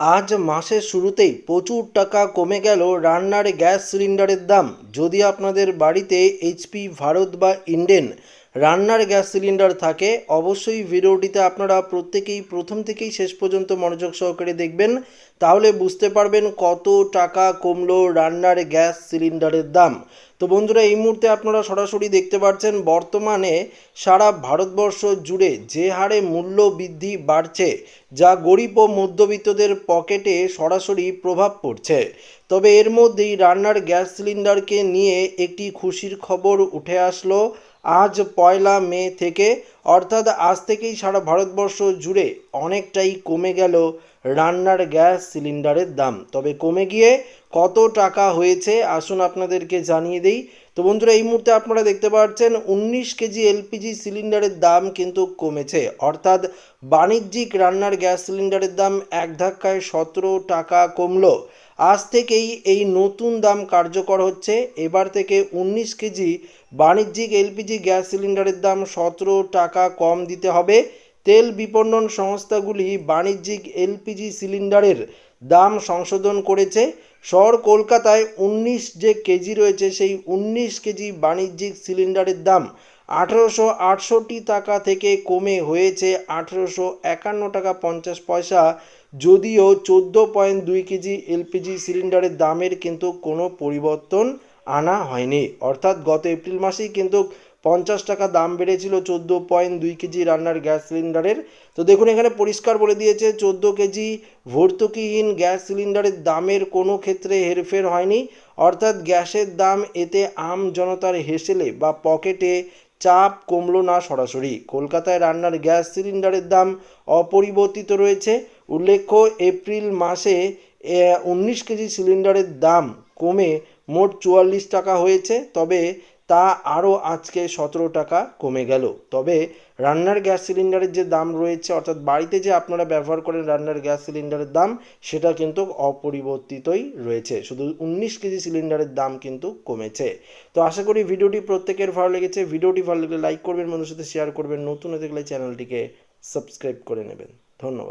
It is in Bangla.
আজ মাসের শুরুতেই প্রচুর টাকা কমে গেল রান্নার গ্যাস সিলিন্ডারের দাম। যদি আপনাদের বাড়িতে এইচপি ভারত বা ইন্ডেন রান্নার গ্যাস সিলিন্ডার থাকে, অবশ্যই ভিডিওটিতে আপনারা প্রত্যেকেই প্রথম থেকেই শেষ পর্যন্ত মনোযোগ সহকারে দেখবেন। তাহলে বুঝতে পারবেন কত টাকা কমলো রান্নার গ্যাস সিলিন্ডারের দাম। তো বন্ধুরা, এই মুহূর্তে আপনারা সরাসরি দেখতে পাচ্ছেন বর্তমানে সারা ভারতবর্ষ জুড়ে যে হারে মূল্য বৃদ্ধি বাড়ছে, যা গরিব ও মধ্যবিত্তদের পকেটে সরাসরি প্রভাব পড়ছে। তবে এর মধ্যেই রান্নার গ্যাস সিলিন্ডারকে নিয়ে একটি খুশির খবর উঠে আসলো। আজ পয়লা মে থেকে অর্থাৎ আজ থেকেই সারা ভারতবর্ষ জুড়ে অনেকটাই কমে গেল রান্নার গ্যাস সিলিন্ডারের দাম। তবে কমে গিয়ে কত টাকা হয়েছে, আসুন আপনাদেরকে জানিয়ে দিই। তো বন্ধুরা, এই মুহূর্তে আপনারা দেখতে পাচ্ছেন উনিশ কেজি এলপিজি সিলিন্ডারের দাম কিন্তু কমেছে। অর্থাৎ বাণিজ্যিক রান্নার গ্যাস সিলিন্ডারের দাম এক ধাক্কায় সতেরো টাকা কমলো। আজ থেকেই এই নতুন দাম কার্যকর হচ্ছে। এবার থেকে উনিশ কেজি বাণিজ্যিক এলপিজি গ্যাস সিলিন্ডারের দাম সতেরো টাকা কম দিতে হবে। তেল বিপণন সংস্থাগুলি বাণিজ্যিক এলপিজি সিলিন্ডারের দাম সংশোধন করেছে। শহর কলকাতায় উনিশ যে কেজি রয়েছে, সেই উনিশ কেজি বাণিজ্যিক সিলিন্ডারের দাম আঠেরোশো আটষট্টি টাকা থেকে কমে হয়েছে। আঠেরোশো একান্ন টাকা পঞ্চাশ পয়সা, যদিও চোদ্দ পয়েন্ট দুই কেজি এলপিজি সিলিন্ডারের দামের কিন্তু কোনো পরিবর্তন আনা হয়নি। অর্থাৎ গত এপ্রিল মাসেই কিন্তু পঞ্চাশ টাকা দাম বেড়েছিল চোদ্দ পয়েন্ট দুই কেজি রান্নার গ্যাস সিলিন্ডারের। তো দেখুন, এখানে পরিষ্কার বলে দিয়েছে, চোদ্দ কেজি ভর্তুকিহীন গ্যাস সিলিন্ডারের দামের কোনো ক্ষেত্রে হেরফের হয়নি। অর্থাৎ গ্যাসের দাম এতে আম জনতার হেসেলে বা পকেটে চাপ কমলো না সরাসরি। কলকাতায় রান্নার গ্যাস সিলিন্ডারের দাম অপরিবর্তিত রয়েছে। উল্লেখ্য, এপ্রিল মাসে উনিশ কেজি সিলিন্ডারের দাম কমে মোট চুয়াল্লিশ টাকা হয়েছে। তবে তা আরও আজকে সতেরো টাকা কমে গেল। তবে রান্নার গ্যাস সিলিন্ডারের যে দাম রয়েছে, অর্থাৎ বাড়িতে যে আপনারা ব্যবহার করেন রান্নার গ্যাস সিলিন্ডারের দাম, সেটা কিন্তু অপরিবর্তিতই রয়েছে। শুধু উনিশ কেজি সিলিন্ডারের দাম কিন্তু কমেছে। তো আশা করি ভিডিওটি প্রত্যেকের ভালো লেগেছে। ভিডিওটি ভালো লাগলে লাইক করবেন মানুষের সাথে শেয়ার করবেন। নতুন হতে গেলে চ্যানেলটিকে সাবস্ক্রাইব করে নেবেন। ধন্যবাদ।